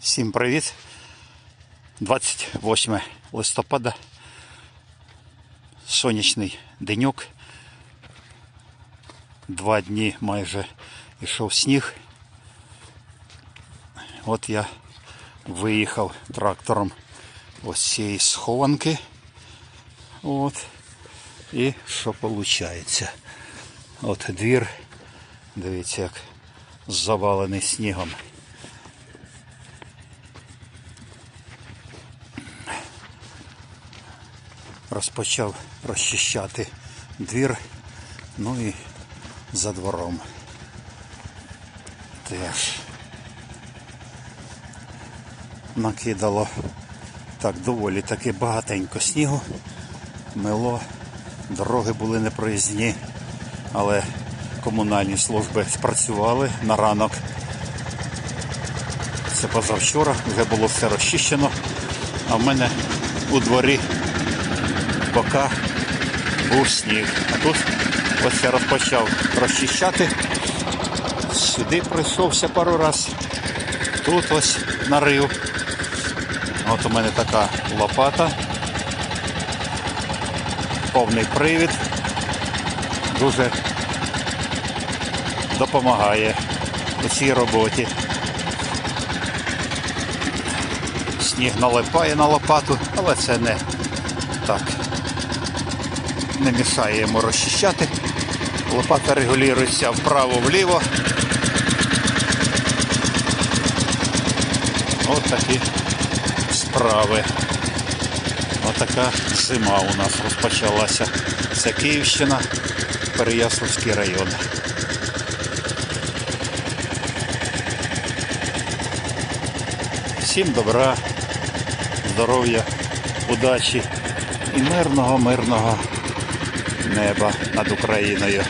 Всім привіт. 28 листопада. Сонячний деньок. Два дні майже йшов сніг. От я виїхав трактором ось цієї схованки. От. І що виходить? От двір. Дивіться, як завалений снігом. Розпочав розчищати двір, ну і за двором. Теж накидало так доволі таки багатенько снігу, мило, дороги були непроїзні, але комунальні служби спрацювали на ранок. Це позавчора, вже було все розчищено, а в мене у дворі поки був сніг. А тут ось я розпочав розчищати. Сюди пройшовся пару раз. Тут ось нарив. От у мене така лопата. Повний привід. Дуже допомагає у цій роботі. Сніг налипає на лопату, але це не так не мішає йому розчищати. Лопата регулюється вправо-вліво. От такі справи. Отака зима у нас розпочалася. Це Київщина, Переяславський район. Всім добра, здоров'я, удачі і мирного, мирного неба над Україною.